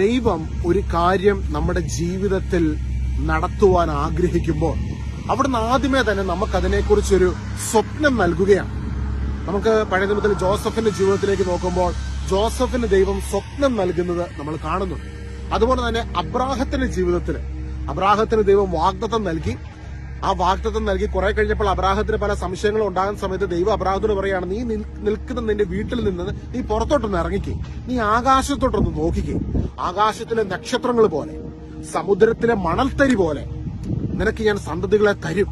ദൈവം ഒരു കാര്യം നമ്മുടെ ജീവിതത്തിൽ നടത്തുവാൻ ആഗ്രഹിക്കുമ്പോൾ അവിടുന്ന് ആദ്യമേ തന്നെ നമുക്ക് അതിനെക്കുറിച്ചൊരു സ്വപ്നം നൽകുകയാണ്. നമുക്ക് പഴയ നിമിത്തിൽ ജോസഫിന്റെ ജീവിതത്തിലേക്ക് നോക്കുമ്പോൾ ജോസഫിന് ദൈവം സ്വപ്നം നൽകുന്നത് നമ്മൾ കാണുന്നു അതുപോലെ തന്നെ അബ്രാഹത്തിന്റെ ജീവിതത്തിൽ അബ്രാഹത്തിന് ദൈവം വാഗ്ദത്തം നൽകി. ആ വാഗ്ദത്തം നൽകി കുറെ കഴിഞ്ഞപ്പോൾ അബ്രാഹത്തിന് പല സംശയങ്ങളും ഉണ്ടാകുന്ന സമയത്ത് ദൈവം അബ്രാഹത്തോട് പറയാണ് നീ നിൽക്കുന്ന നിന്റെ വീട്ടിൽ നിന്ന് നീ പുറത്തോട്ടൊന്ന് ഇറങ്ങിക്കേ. നീ ആകാശത്തോട്ടൊന്ന് നോക്കിക്കേ. ആകാശത്തിലെ നക്ഷത്രങ്ങൾ പോലെ സമുദ്രത്തിലെ മണൽത്തരി പോലെ നിനക്ക് ഞാൻ സന്തതികളെ തരും.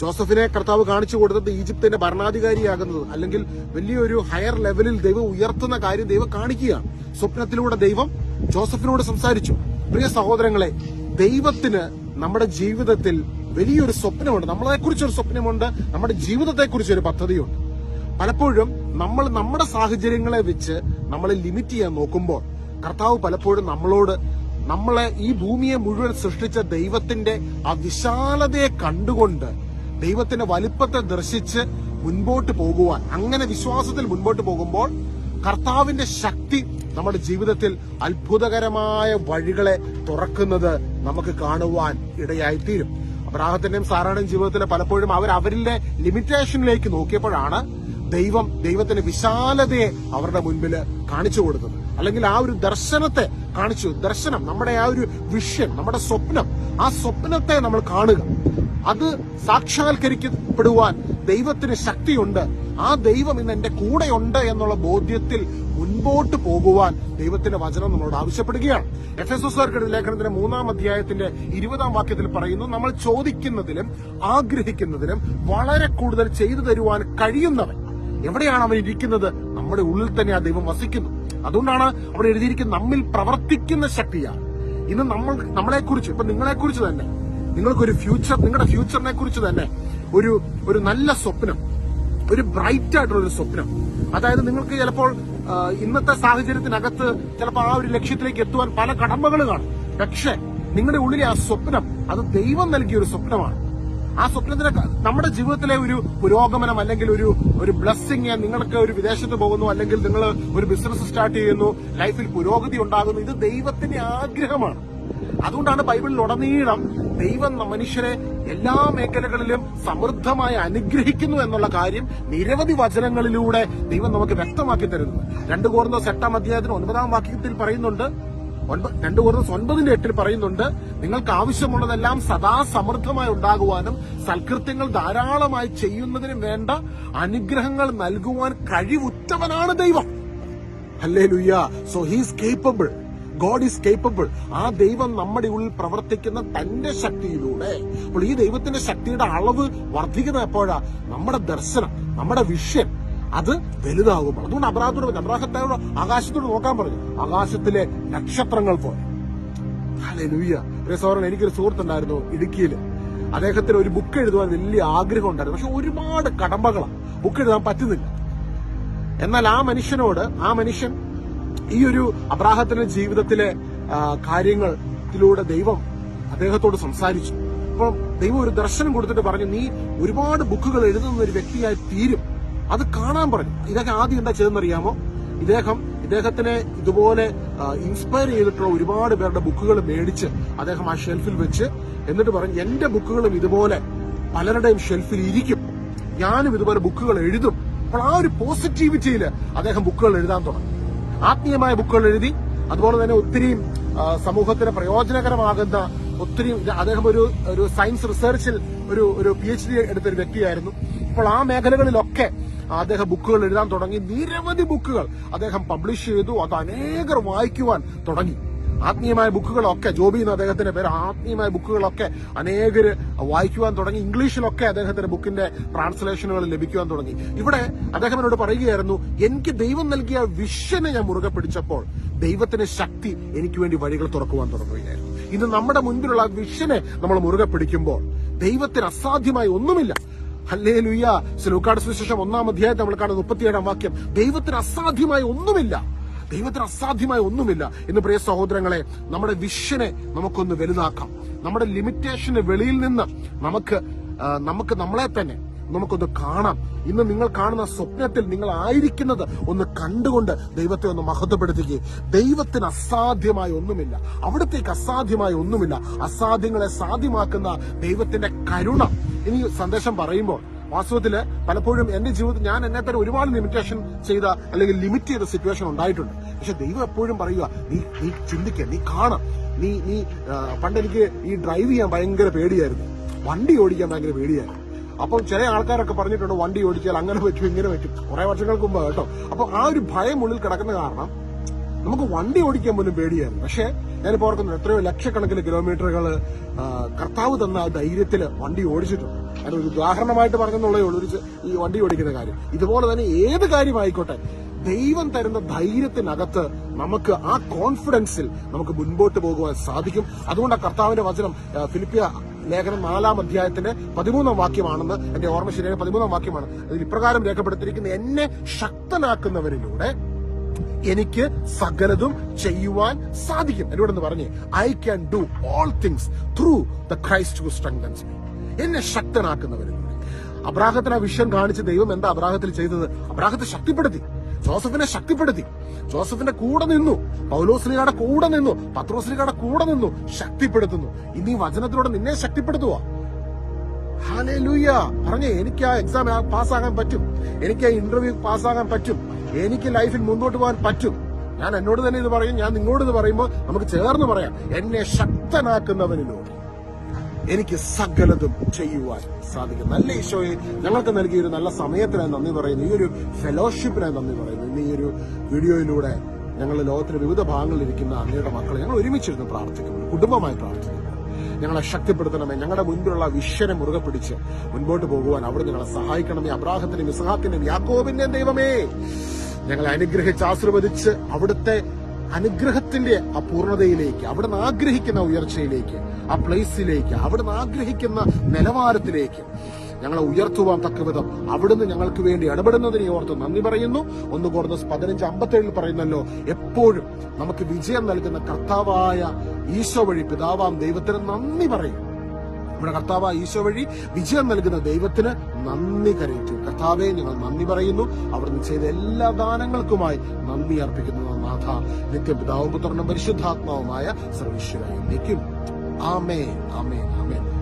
ജോസഫിനെ കർത്താവ് കാണിച്ചു കൊടുത്തത് ഈജിപ്തിന്റെ ഭരണാധികാരിയാകുന്നത് അല്ലെങ്കിൽ വലിയൊരു ഹയർ ലെവലിൽ ദൈവം ഉയർത്തുന്ന കാര്യം ദൈവം കാണിക്കുകയാണ്. സ്വപ്നത്തിലൂടെ ദൈവം ജോസഫിനോട് സംസാരിച്ചു. പ്രിയ സഹോദരങ്ങളെ ദൈവത്തിന് നമ്മുടെ ജീവിതത്തിൽ വലിയൊരു സ്വപ്നമുണ്ട്. നമ്മളെക്കുറിച്ചൊരു സ്വപ്നമുണ്ട് നമ്മുടെ ജീവിതത്തെക്കുറിച്ച് ഒരു പദ്ധതിയുണ്ട്. പലപ്പോഴും നമ്മൾ നമ്മുടെ സാഹചര്യങ്ങളെ വെച്ച് നമ്മളെ ലിമിറ്റ് ചെയ്യാൻ നോക്കുമ്പോൾ കർത്താവ് പലപ്പോഴും നമ്മളോട് നമ്മളെ ഈ ഭൂമിയെ മുഴുവൻ സൃഷ്ടിച്ച ദൈവത്തിന്റെ ആ വിശാലതയെ കണ്ടുകൊണ്ട് ദൈവത്തിന്റെ വലിപ്പത്തെ ദർശിച്ച് മുൻപോട്ട് പോകുവാൻ അങ്ങനെ വിശ്വാസത്തിൽ മുൻപോട്ട് പോകുമ്പോൾ കർത്താവിന്റെ ശക്തി നമ്മുടെ ജീവിതത്തിൽ അത്ഭുതകരമായ വഴികളെ തുറക്കുന്നത് നമുക്ക് കാണുവാൻ ഇടയായിത്തീരും. അബ്രാഹത്തിന്റെയും സാറാണയും ജീവിതത്തിൽ പലപ്പോഴും അവർ അവരിലെ ലിമിറ്റേഷനിലേക്ക് നോക്കിയപ്പോഴാണ് ദൈവം ദൈവത്തിന്റെ വിശാലതയെ അവരുടെ മുൻപിൽ കാണിച്ചു കൊടുത്തത്. അല്ലെങ്കിൽ ആ ഒരു ദർശനത്തെ കാണിച്ചു. ദർശനം നമ്മുടെ ആ ഒരു വിഷൻ നമ്മുടെ സ്വപ്നം. ആ സ്വപ്നത്തെ നമ്മൾ കാണുക. അത് സാക്ഷാത്കരിക്കപ്പെടുവാൻ ദൈവത്തിന് ശക്തിയുണ്ട്. ആ ദൈവം ഇന്ന് എന്റെ കൂടെയുണ്ട് എന്നുള്ള ബോധ്യത്തിൽ മുൻപോട്ട് പോകുവാൻ ദൈവത്തിന്റെ വചനം നമ്മളോട് ആവശ്യപ്പെടുകയാണ്. എഫ് എസ് എസ് ലേഖനത്തിന്റെ മൂന്നാം അധ്യായത്തിന്റെ ഇരുപതാം വാക്യത്തിൽ പറയുന്നു നമ്മൾ ചോദിക്കുന്നതിലും ആഗ്രഹിക്കുന്നതിലും വളരെ കൂടുതൽ ചെയ്തു തരുവാൻ കഴിയുന്നവൻ. എവിടെയാണ് അവൻ ഇരിക്കുന്നത്? നമ്മുടെ ഉള്ളിൽ തന്നെ ആ ദൈവം വസിക്കുന്നു. അതുകൊണ്ടാണ് അവിടെ എഴുതിയിരിക്കുന്നത് നമ്മിൽ പ്രവർത്തിക്കുന്ന ശക്തിയാണ്. ഇന്ന് നമ്മൾ നമ്മളെ നമ്മളെക്കുറിച്ച് ഇപ്പൊ നിങ്ങളെക്കുറിച്ച് തന്നെ നിങ്ങൾക്കൊരു ഫ്യൂച്ചർ നിങ്ങളുടെ ഫ്യൂച്ചറിനെ കുറിച്ച് തന്നെ ഒരു ഒരു നല്ല സ്വപ്നം ഒരു ബ്രൈറ്റ് ആയിട്ടുള്ള ഒരു സ്വപ്നം. അതായത് നിങ്ങൾക്ക് ചിലപ്പോൾ ഇന്നത്തെ സാഹചര്യത്തിനകത്ത് ചിലപ്പോൾ ആ ഒരു ലക്ഷ്യത്തിലേക്ക് എത്തുവാൻ പല കടമ്പകൾ കാണും. പക്ഷെ നിങ്ങളുടെ ഉള്ളിലെ ആ സ്വപ്നം അത് ദൈവം നൽകിയ ഒരു സ്വപ്നമാണ്. ആ സ്വപ്നത്തിന് നമ്മുടെ ജീവിതത്തിലെ ഒരു പുരോഗമനം അല്ലെങ്കിൽ ഒരു ഒരു ബ്ലെസ്സിങ് നിങ്ങൾക്ക് ഒരു വിദേശത്ത് പോകുന്നു അല്ലെങ്കിൽ നിങ്ങൾ ഒരു ബിസിനസ് സ്റ്റാർട്ട് ചെയ്യുന്നു ലൈഫിൽ പുരോഗതി ഉണ്ടാകുന്നു ഇത് ദൈവത്തിന്റെ ആഗ്രഹമാണ്. അതുകൊണ്ടാണ് ബൈബിളിൽ ഉടനീളം ദൈവം മനുഷ്യരെ എല്ലാ മേഖലകളിലും സമൃദ്ധമായി അനുഗ്രഹിക്കുന്നു എന്നുള്ള കാര്യം നിരവധി വചനങ്ങളിലൂടെ ദൈവം നമുക്ക് വ്യക്തമാക്കി തരുന്നു. രണ്ട് കോർന്നോ എട്ടാം അധ്യായത്തിന് ഒൻപതാം വാക്യത്തിൽ പറയുന്നുണ്ട് രണ്ട് കോർന്നോസ് ഒൻപതിന്റെ എട്ടിൽ പറയുന്നുണ്ട് നിങ്ങൾക്ക് ആവശ്യമുള്ളതെല്ലാം സദാ സമൃദ്ധമായി ഉണ്ടാകുവാനും സൽകൃത്യങ്ങൾ ധാരാളമായി ചെയ്യുന്നതിനും വേണ്ട അനുഗ്രഹങ്ങൾ നൽകുവാൻ കഴിവുറ്റവനാണ് ദൈവം. Hallelujah so he's capable God is capable ആ ദൈവം നമ്മുടെ ഉള്ളിൽ പ്രവർത്തിക്കുന്ന തന്റെ ശക്തിയിലൂടെ. അപ്പോൾ ഈ ദൈവത്തിന്റെ ശക്തിയുടെ അളവ് വർദ്ധിക്കുന്ന എപ്പോഴാ? നമ്മുടെ ദർശനം നമ്മുടെ വിഷൻ അത് വലുതാകും അതുകൊണ്ട് അബ്രാഹത്തോട് അബ്രാഹത്തോട് ആകാശത്തോട് നോക്കാൻ പറഞ്ഞു ആകാശത്തിലെ നക്ഷത്രങ്ങൾ പോലെ. സഹോദരൻ എനിക്കൊരു സുഹൃത്തുണ്ടായിരുന്നു ഇടുക്കിയിൽ അദ്ദേഹത്തിന് ഒരു ബുക്ക് എഴുതുവാൻ വലിയ ആഗ്രഹം ഉണ്ടായിരുന്നു. പക്ഷെ ഒരുപാട് കടമ്പകളാണ് ബുക്ക് എഴുതാൻ പറ്റുന്നില്ല. എന്നാൽ ആ മനുഷ്യനോട് ആ മനുഷ്യൻ ഈ ഒരു അബ്രാഹത്തിന്റെ ജീവിതത്തിലെ കാര്യങ്ങളിലൂടെ ദൈവം അദ്ദേഹത്തോട് സംസാരിച്ചു. അപ്പോൾ ദൈവം ഒരു ദർശനം കൊടുത്തിട്ട് പറഞ്ഞു നീ ഒരുപാട് ബുക്കുകൾ എഴുതുന്ന ഒരു വ്യക്തിയായി തീരും. അത് കാണാൻ പറഞ്ഞു ഇദ്ദേഹം ആദ്യം എന്താ ചെയ്തെന്നറിയാമോ ഇദ്ദേഹം ഇദ്ദേഹത്തിനെ ഇതുപോലെ ഇൻസ്പയർ ചെയ്തിട്ടുള്ള ഒരുപാട് പേരുടെ ബുക്കുകൾ മേടിച്ച് അദ്ദേഹം ആ ഷെൽഫിൽ വെച്ച് എന്നിട്ട് പറഞ്ഞു എന്റെ ബുക്കുകളും ഇതുപോലെ പലരുടെയും ഷെൽഫിൽ ഇരിക്കും. ഞാനും ഇതുപോലെ ബുക്കുകൾ എഴുതും. അപ്പോൾ ആ ഒരു പോസിറ്റിവിറ്റിയിൽ അദ്ദേഹം ബുക്കുകൾ എഴുതാൻ തുടങ്ങി. ആത്മീയമായ ബുക്കുകൾ എഴുതി അതുപോലെ തന്നെ ഒത്തിരി സമൂഹത്തിന് പ്രയോജനകരമാകുന്ന ഒത്തിരി അദ്ദേഹം ഒരു ഒരു സയൻസ് റിസർച്ചിൽ ഒരു ഒരു പി എച്ച് ഡി എടുത്ത ഒരു വ്യക്തിയായിരുന്നു. അപ്പോൾ ആ മേഖലകളിലൊക്കെ അദ്ദേഹം ബുക്കുകൾ എഴുതാൻ തുടങ്ങി. നിരവധി ബുക്കുകൾ അദ്ദേഹം പബ്ലിഷ് ചെയ്തു. അത് അനേകർ വായിക്കുവാൻ തുടങ്ങി. ആത്മീയമായ ബുക്കുകളൊക്കെ ജോബി എന്ന അദ്ദേഹത്തിന്റെ പേര് ആത്മീയമായ ബുക്കുകളൊക്കെ അനേകര് വായിക്കുവാൻ തുടങ്ങി. ഇംഗ്ലീഷിലൊക്കെ അദ്ദേഹത്തിന്റെ ബുക്കിന്റെ ട്രാൻസ്ലേഷനുകൾ ലഭിക്കുവാൻ തുടങ്ങി. ഇവിടെ അദ്ദേഹം എന്നോട് പറയുകയായിരുന്നു എനിക്ക് ദൈവം നൽകിയ വിഷനെ ഞാൻ മുറുകെ പിടിച്ചപ്പോൾ ദൈവത്തിന്റെ ശക്തി എനിക്ക് വേണ്ടി വഴികൾ തുറക്കുവാൻ തുടങ്ങുകയായിരുന്നു. ഇന്ന് നമ്മുടെ മുൻപിലുള്ള വിഷനെ നമ്മൾ മുറുകെ പിടിക്കുമ്പോൾ ദൈവത്തിന് അസാധ്യമായി ഒന്നുമില്ല. ഹല്ലേ ലുയ്യ സ്ലൂക്കാട് സുവിശേഷം ഒന്നാം അധ്യായത്തെ നമ്മൾ കാണുന്ന മുപ്പത്തിയേഴാം വാക്യം. ദൈവത്തിന് അസാധ്യമായി ഒന്നുമില്ല. ദൈവത്തിന് അസാധ്യമായ ഒന്നുമില്ല. എന്ന് പ്രിയ സഹോദരങ്ങളെ നമ്മുടെ വിഷനെ നമുക്കൊന്ന് വലുതാക്കാം. നമ്മുടെ ലിമിറ്റേഷന് വെളിയിൽ നിന്ന് നമുക്ക് നമുക്ക് നമ്മളെ തന്നെ നമുക്കൊന്ന് കാണാം. ഇന്ന് നിങ്ങൾ കാണുന്ന സ്വപ്നത്തിൽ നിങ്ങൾ ആയിരിക്കുന്നത് ഒന്ന് കണ്ടുകൊണ്ട് ദൈവത്തെ ഒന്ന് മഹത്വപ്പെടുത്തുകയും ദൈവത്തിന് അസാധ്യമായ ഒന്നുമില്ല. അവിടത്തേക്ക് അസാധ്യമായ ഒന്നുമില്ല. അസാധ്യങ്ങളെ സാധ്യമാക്കുന്ന ദൈവത്തിന്റെ കരുണ ഇനി സന്ദേശം പറയുമ്പോൾ വാസ്തവത്തിൽ പലപ്പോഴും എന്റെ ജീവിതത്തിൽ ഞാൻ എന്നെ തന്നെ ഒരുപാട് ലിമിറ്റേഷൻ ചെയ്ത അല്ലെങ്കിൽ ലിമിറ്റ് ചെയ്ത സിറ്റുവേഷൻ ഉണ്ടായിട്ടുണ്ട്. പക്ഷെ ദൈവം എപ്പോഴും പറയുക നീ നീ ചിന്തിക്കുക നീ കാണാം. നീ നീ പണ്ട് എനിക്ക് ഈ ഡ്രൈവ് ചെയ്യാൻ ഭയങ്കര പേടിയായിരുന്നു. വണ്ടി ഓടിക്കാൻ ഭയങ്കര പേടിയായിരുന്നു. അപ്പോൾ ചില ആൾക്കാരൊക്കെ പറഞ്ഞിട്ടുണ്ട് വണ്ടി ഓടിച്ചാൽ അങ്ങനെ പറ്റും ഇങ്ങനെ പറ്റും. കുറെ വർഷങ്ങൾക്ക് മുമ്പ് കേട്ടോ. അപ്പൊ ആ ഒരു ഭയം ഉള്ളിൽ കിടക്കുന്ന കാരണം നമുക്ക് വണ്ടി ഓടിക്കാൻ പോലും പേടിയായിരുന്നു. പക്ഷേ ഞാനിപ്പോൾ ഓർക്കുന്നു എത്രയോ ലക്ഷക്കണക്കിന് കിലോമീറ്ററുകൾ കർത്താവ് തന്ന ആ ധൈര്യത്തിൽ വണ്ടി ഓടിച്ചിട്ടുണ്ട്. ഞാൻ ഒരു ഉദാഹരണമായിട്ട് പറഞ്ഞെന്നുള്ളേ ഉള്ളൂ ഒരു ഈ വണ്ടി ഓടിക്കുന്ന കാര്യം. ഇതുപോലെ തന്നെ ഏത് കാര്യമായിക്കോട്ടെ ദൈവം തരുന്ന ധൈര്യത്തിനകത്ത് നമുക്ക് ആ കോൺഫിഡൻസിൽ നമുക്ക് മുൻപോട്ട് പോകുവാൻ സാധിക്കും. അതുകൊണ്ട് ആ കർത്താവിന്റെ വചനം ഫിലിപ്പിയ ലേഖനം നാലാം അധ്യായത്തിന്റെ പതിമൂന്നാം വാക്യമാണെന്ന് എന്റെ ഓർമ്മ ശരിയായ പതിമൂന്നാം വാക്യമാണ്. അതിൽ ഇപ്രകാരം രേഖപ്പെടുത്തിയിരിക്കുന്ന എന്നെ ശക്തനാക്കുന്നവരിലൂടെ എനിക്ക് സകലതും ചെയ്യുവാൻ സാധിക്കും. എന്നോടൊന്ന് പറഞ്ഞേ I can do all things through the Christ who strengthens me എന്നെ ശക്തനാക്കുന്നവരിലൂടെ. അബ്രാഹത്തിന് ആ വിഷയം കാണിച്ച് ദൈവം എന്താ അബ്രാഹത്തിൽ ചെയ്തത്? അബ്രാഹത്തെ ശക്തിപ്പെടുത്തി. ജോസഫിനെ ശക്തിപ്പെടുത്തി. ജോസഫിന്റെ കൂടെ നിന്നു. പൗലോസ്ലിയുടെ കൂടെ നിന്നു. പത്രോസ്ലിയുടെ കൂടെ നിന്നു. ശക്തിപ്പെടുത്തുന്നു. ഇനി ഈ വചനത്തിലൂടെ നിന്നെ ശക്തിപ്പെടുത്തുക ഹാലേലൂയ പറഞ്ഞേ എനിക്ക് ആ എക്സാം പാസ്സാകാൻ പറ്റും. എനിക്ക് ആ ഇന്റർവ്യൂ പാസ്സാകാൻ പറ്റും. എനിക്ക് ലൈഫിൽ മുന്നോട്ട് പോകാൻ പറ്റും. ഞാൻ എന്നോട് തന്നെ ഇത് പറയും ഞാൻ നിങ്ങളോട് ഇത് പറയുമ്പോൾ നമുക്ക് ചേർന്ന് പറയാം. എന്നെ ശക്തനാക്കുന്നവനിലൂടെ എനിക്ക് സകലതും ചെയ്യുവാൻ സാധിക്കും. നല്ല ഈശോയെ ഞങ്ങൾക്ക് നൽകിയ ഒരു നല്ല സമയത്തിനായി നന്ദി പറയുന്നു. ഈ ഒരു ഫെലോഷിപ്പിനായി നന്ദി പറയുന്നു. ഇന്ന് ഈ ഒരു വീഡിയോയിലൂടെ ഞങ്ങൾ ലോകത്തിലെ വിവിധ ഭാഗങ്ങളിൽ ഇരിക്കുന്ന അങ്ങയുടെ മക്കളെ ഞങ്ങൾ ഒരുമിച്ചിരുന്ന് പ്രാർത്ഥിക്കുന്നു. കുടുംബമായി പ്രാർത്ഥിക്കുന്നു. ഞങ്ങളെ ശക്തിപ്പെടുത്തണമേ. ഞങ്ങളുടെ മുൻപിലുള്ള വിശ്വനെ മുറുകെ പിടിച്ച് മുൻപോട്ട് പോകുവാൻ അവിടെ ഞങ്ങളെ സഹായിക്കണമേ. അബ്രാഹത്തിന്റെയും ഇസഹാക്കിന്റെയും യാക്കോബിന്റെയും ദൈവമേ. ഞങ്ങളെ അനുഗ്രഹിച്ച് ആശീർവദിച്ച് അവിടുത്തെ അനുഗ്രഹത്തിന്റെ ആ പൂർണതയിലേക്ക് അവിടുന്ന് ആഗ്രഹിക്കുന്ന ഉയർച്ചയിലേക്ക് ആ പ്ലേസിലേക്ക് അവിടുന്ന് ആഗ്രഹിക്കുന്ന നിലവാരത്തിലേക്ക് ഞങ്ങളെ ഉയർത്തുവാൻ തക്കവിധം അവിടുന്ന് ഞങ്ങൾക്ക് വേണ്ടി ഇടപെടുന്നതിനെ ഓർത്ത് നന്ദി പറയുന്നു. ഒന്ന് കോർന്നസ് പതിനഞ്ച് അമ്പത്തേഴിൽ പറയുന്നല്ലോ എപ്പോഴും നമുക്ക് വിജയം നൽകുന്ന കർത്താവായ ഈശോ വഴി പിതാവാം ദൈവത്തിന് നന്ദി പറയും. നമ്മുടെ കർത്താവ് ഈശോ വഴി വിജയം നൽകുന്ന ദൈവത്തിന് നന്ദി കരയിച്ചു. കർത്താവെ ഞങ്ങൾ നന്ദി പറയുന്നു. അവിടുന്ന് ചെയ്ത എല്ലാ ദാനങ്ങൾക്കുമായി നന്ദി അർപ്പിക്കുന്നു നാഥ നിത്യപിതാവും പുത്രനും പരിശുദ്ധാത്മാവുമായ സർവീശ്വരായി നിൽക്കും. ആമേ ആമേ ആമേ